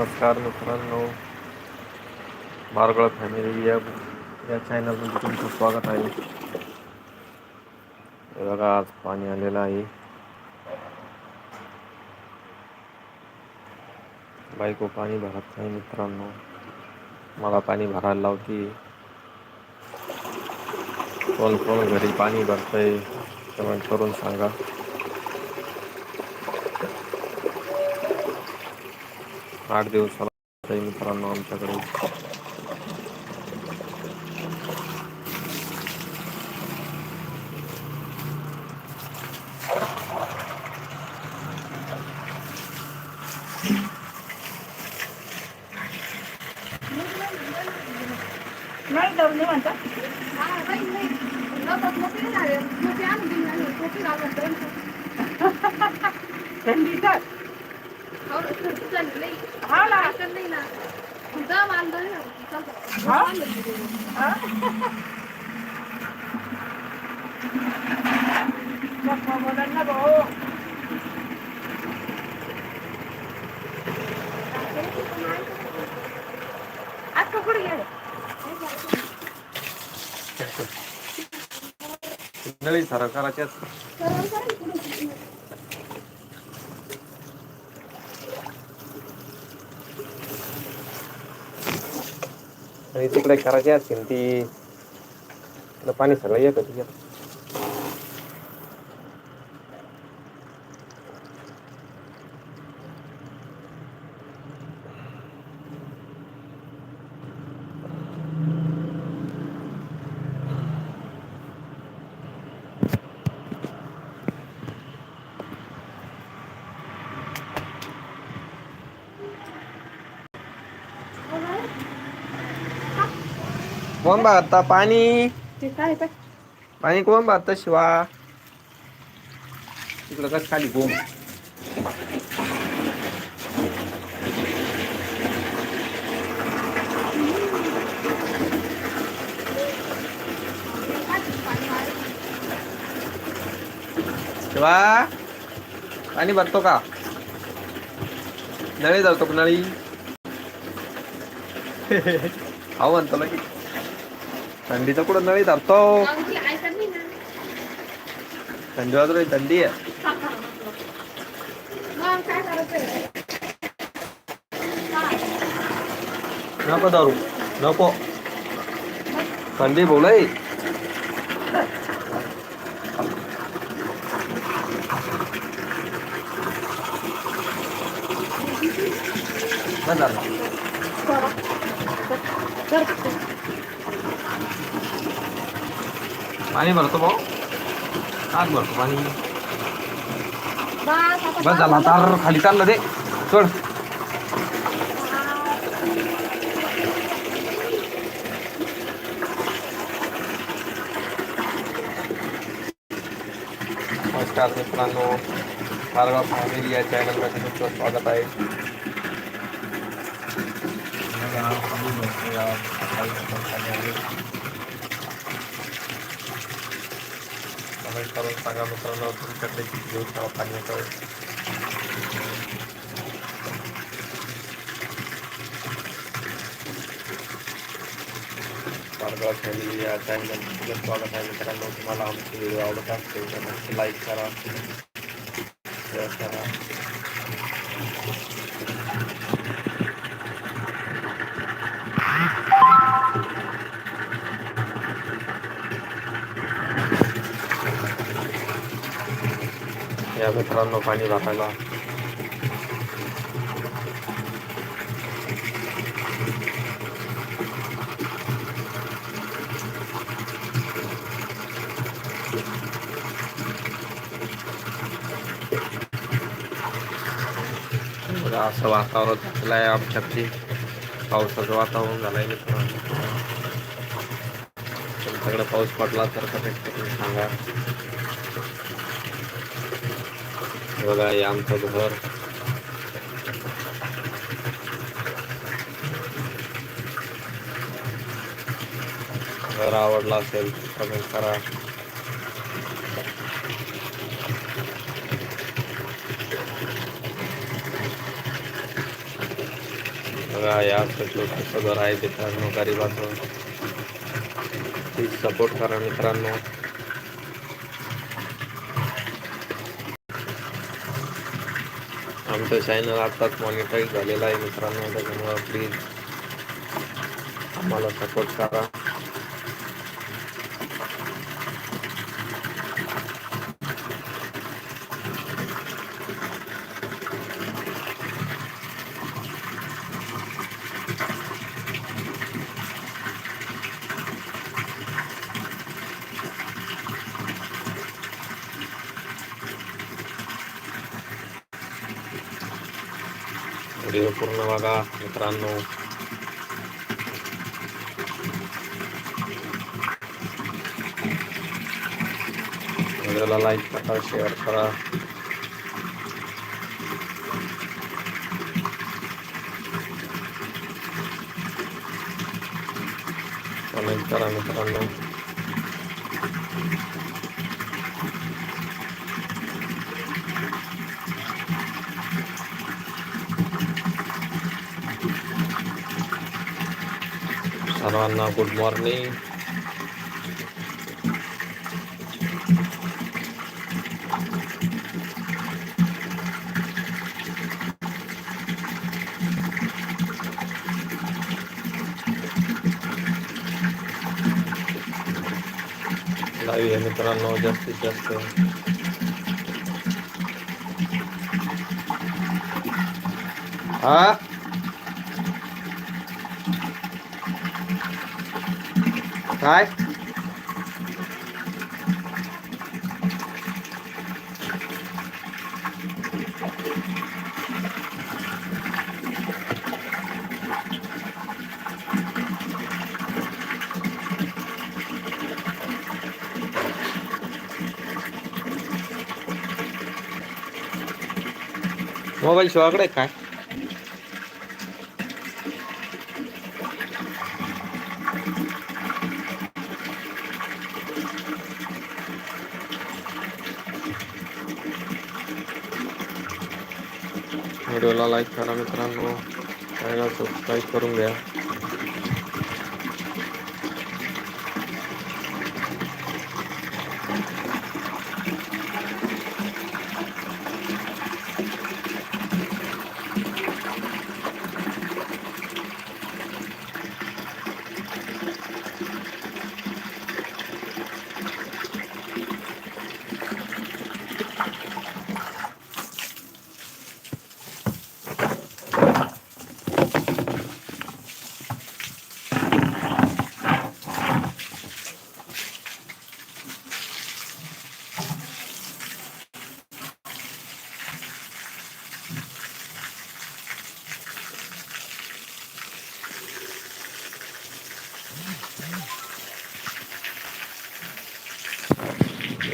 नमस्कार मित्रांनो. मारगळ फॅमिली या या चॅनलमध्ये तुमचं स्वागत आहे. बघा, आज पाणी आलेलं आहे. बायको पाणी भरत नाही मित्रांनो. मला पाणी भरायला लावती. कोण कोण घरी पाणी भरतंय? कमेंट करून सांगा. आठ दिवसाला. मित्रांनो आमच्याकडे नाही जाऊ नाही म्हणता थंडीचा हा ना हा? ना भाऊ आज कुठे गेले नळी सर आणि तिकडे करायची असतील ती तिकडं पाणी सगळं येतं तिच्यात कोण बघता पाणी ते काय काय पाणी कोण बघता शिवा तिकडं कसं खाली बोम शिवा पाणी भरतो का नळी जातो का नळी हा म्हणतो ना की थंडीचा कुठं नळी धरतो थंडी वाजत थंडी आहे नको दारू नको थंडी बोलाय बंद पाणी भरतो भाऊ. आत भरतो पाणी. बस झाला तार खाली चाललं ते. सोड. नमस्कार मित्रांनो. मारगाव फॅमिली या चॅनलमध्ये तुमचं स्वागत आहे. कमेंट करून सांगा मित्रांनो तुमच्याकडे किती दिवसाला पाणी येतं मारगाव फॅमिली या चॅनल तुमचं स्वागत आहे मित्रांनो तुम्हाला आमचे व्हिडिओ आवडत असतील तर नक्की लाईक करा शेअर करा या मित्रांनो पाणी भरायला असं वातावरण झालेलं आहे आमच्याकडे पावसाचं वातावरण झालंय मित्रांनो. तुमच्याकडे पाऊस पडला तर कमेंट करून सांगा. बघा हे आमचं घर. घर आवडला असेल कमेंट करा. बघा या छोटंसं घर आहे मित्रांनो गरीबाचं. प्लीज सपोर्ट करा मित्रांनो. आमचं चॅनल आत्ताच मॉनिटाईज झालेलं आहे मित्रांनो. त्याच्यामुळं प्लीज आम्हाला सपोर्ट करा. व्हिडिओ पूर्ण बघा मित्रांनो व्हिडिओला लाईक करा शेअर करा कमेंट करा मित्रांनो सर्वांना गुड मॉर्निंग लाईव्ह आहे मित्रांनो जास्तीत जास्त हा काय मोबाईल शिवाकडे काय व्हिडिओला लाईक करा मित्रांनो चॅनल सबस्क्राईब करून घ्या.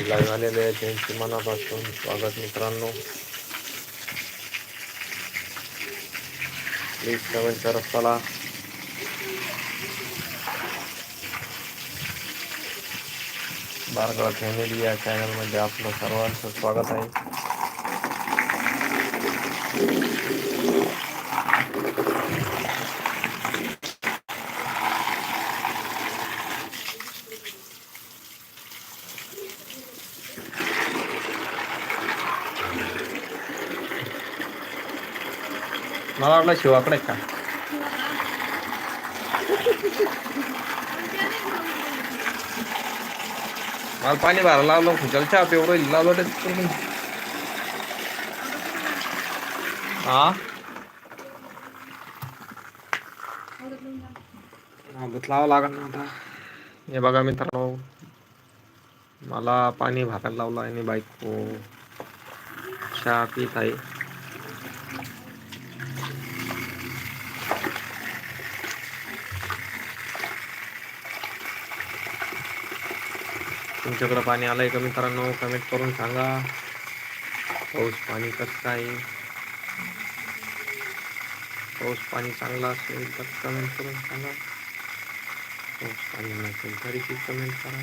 लाईव्ह आलेले आहे त्यांचे मनापासून स्वागत मित्रांनो. प्लीज कमेंट करत चला. बारगाव फॅमिली या चॅनलमध्ये आपलं सर्वांचं स्वागत आहे. मला वाटलं शिवाकडे का मला पाणी भरायला लावलं खुशाल चहा एवढं लावलं ते हा आदत लावा लागल ना आता हे बघा मित्रांनो मला पाणी भरायला लावलं आणि बायको चहा पित आहे तुमच्याकडं पाणी आलंय का मित्रांनो कमेंट करून सांगा. पाऊस पाणी कसं काय? आहे? पाऊस पाणी चांगला असेल तर कमेंट करून सांगा. पाऊस पाणी नसेल तरी ती कमेंट करा.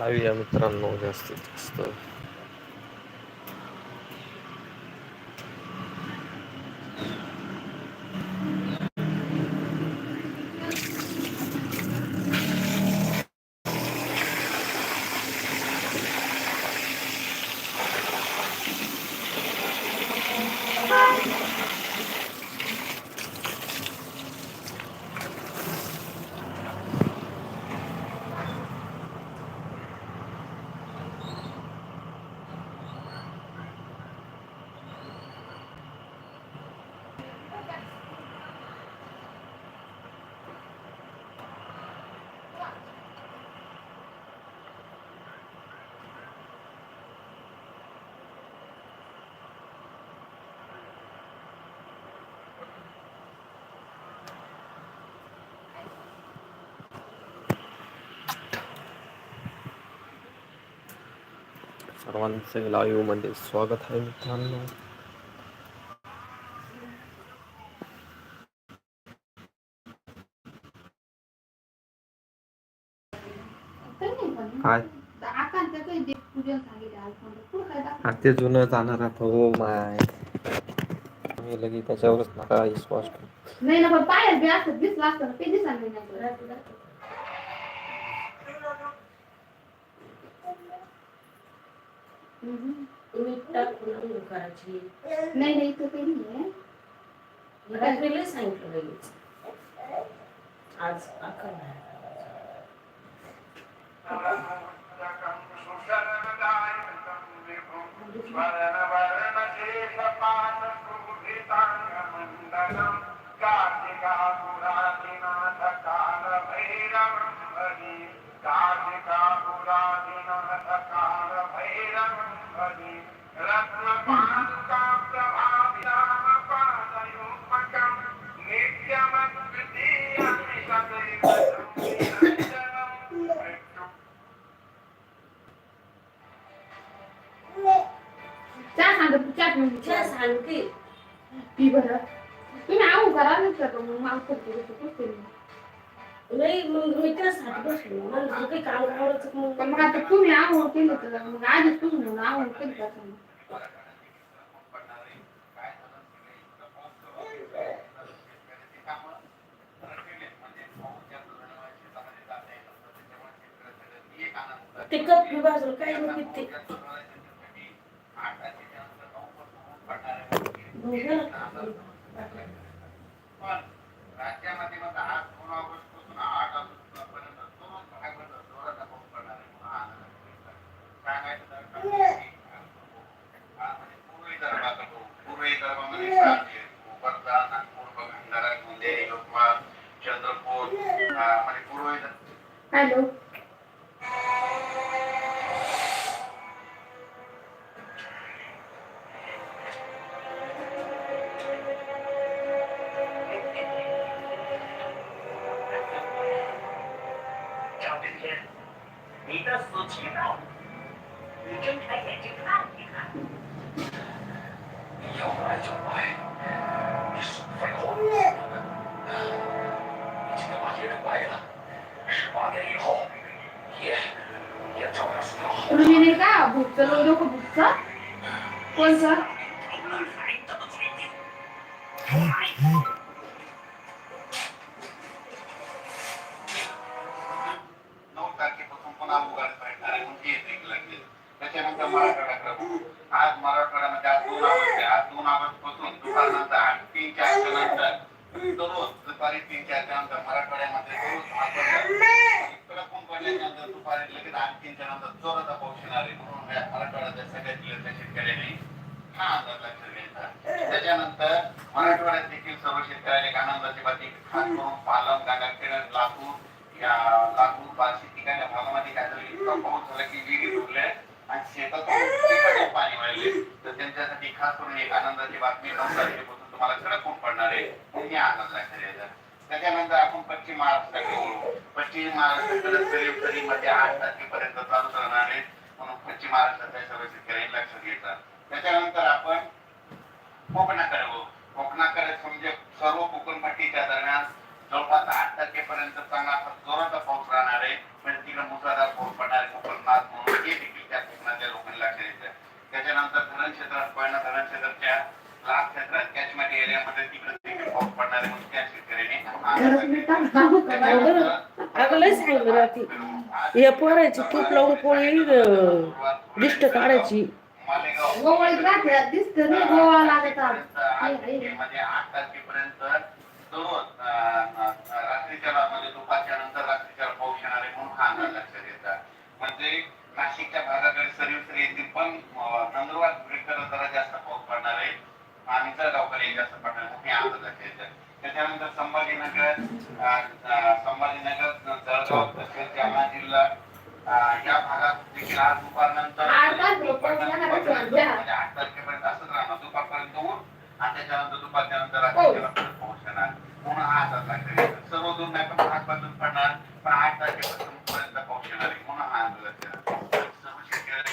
लावूया मित्रांनो जास्तीत जास्त सर्वांचे लाईव्हमध्ये स्वागत आहे मित्रांनो. काय? ते जुनं जाणार हो माय मी लगी त्याच्यावरच नका विश्वास नाही ना पण पायात बी असत दिसलं असतं ते दिसायला नाही मीठ टाकून आंघोळ करायची नाही नाही इथं काही नाही रात्रीला सांगितलं लगेच. आज अकरा चहा सांगा चहा पिऊन घे. चहा सांगते पी बरं. तुम्ही आऊ करा नाही का मग माव करते. नाही मग मी त्यासाठी बसलो मला काही काम मग पण मग आता तुम्ही आवड केली तर मग आधीच तुम्ही म्हणून आवड केली का. ते कप बाजूला काही नाही ते? राज्यामध्ये मग दहा दोन ऑगस्टपासून आठ ऑगस्ट पर्यंत दोन भागात जोराचा पाऊस पडणार आहे म्हणून हा अंदाज आहे. सांगायचं तर का? हा म्हणजे पूर्व विदर्भाचा पाऊस. पूर्व विदर्भामध्ये सांगली, वर्धा, नागपूर, भंडारा, गोंदिया, यवतमाळ, चंद्रपूर हा, म्हणजे पूर्व Udah ini kah? Bukta, lu udah ke bukta? Puasa? Gangakhed Latur या लातूर बार्शी ठिकाणी भागामध्ये काय झालं इतका पाऊस झाला की विहिरी डुबल्या आणि शेतात पाणी वाढले तर त्यांच्यासाठी खास करून एक आनंदाची बातमी नऊ तारखेपासून तुम्हाला खरं खूप पडणार आहे. त्यांनी आनंद लक्षात घ्यायचा त्याच्यानंतर आपण पश्चिम महाराष्ट्राकडे बोलू पश्चिम महाराष्ट्राकडे सरीमध्ये आठ तारखेपर्यंत चालू राहणार आहे म्हणून पश्चिम महाराष्ट्राच्या सर्व शेतकऱ्यांनी लक्षात घ्यायचं. त्याच्यानंतर आपण कोकणाकडे वळू कोकणाकडे समजे सर्व कोकणपट्टीच्या दरम्यान जवळपास आठ टक्केपर्यंत चांगला असा जोराचा पाऊस राहणार आहे म्हणजे तिकडे मुसळधार पाऊस पडणार कोकणनाथ म्हणून हे देखील त्या कोकणातल्या लोकांना लक्षात येतं त्याच्यानंतर धरण क्षेत्रात कोयना धरण क्षेत्राच्या लाभ क्षेत्रात कॅचमेंट एरियामध्ये तिकडे देखील पाऊस पडणार आहे म्हणून त्या शेतकऱ्यांनी या पोरायची तूप लावून पोळी दिष्ट काढायची. गोवळी दिसत नाही गोवा लागत म्हणजे आठ तारखेपर्यंत दररोज रात्रीच्या म्हणजे दुपारच्या नंतर रात्रीच्या पाऊस येणार आहे म्हणून हा अंदाज लक्षात येतात. म्हणजे नाशिकच्या भागाकडे सरीसरी येतील पण नंदुरबार पुढेकडे जरा जास्त पाऊस पडणार आहे. आणि जळगावकडे जास्त पडणार हे अंदाज लक्षात येतात. त्याच्यानंतर संभाजीनगर संभाजीनगर जळगाव तसेच जालना जिल्हा या भागात देखील आज दुपारनंतर. म्हणजे आठ तारखेपर्यंत असंच राहणार. दुपारपर्यंत ऊन आणि त्याच्यानंतर दुपारच्या नंतर हो. रात्रीच्या परत पाऊस येणार पुन्हा हा अंदाज लागतो सर्व दोन नाही पण आठपासून पडणार. पण आठ तारखेपासून पर्यंत पाऊस येणार आहे. हा अंदाज सर्व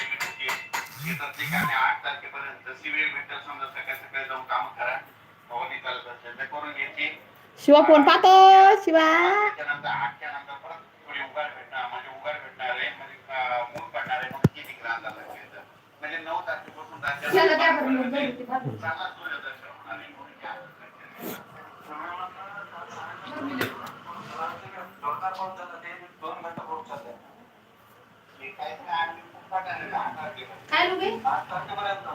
विनंती प्रत्येकाने आठ तारखेपर्यंत जशी वेळ भेटेल समजा सकाळी सकाळी जाऊन काम करा. भवानी चालत असेल ते करून घ्यायची. शिवा फोन पाहतो? शिवा. त्याच्यानंतर आठच्या नंतर परत थोडी उघाड भेटणार. म्हणजे उघाड भेटणार आहे. म्हणजे मूग पडणार आहे. मग किती ग्राम लागतो म्हणजे नऊ तारखेपासून राज्यात. चांगला काय लोक आठ तारखेपर्यंत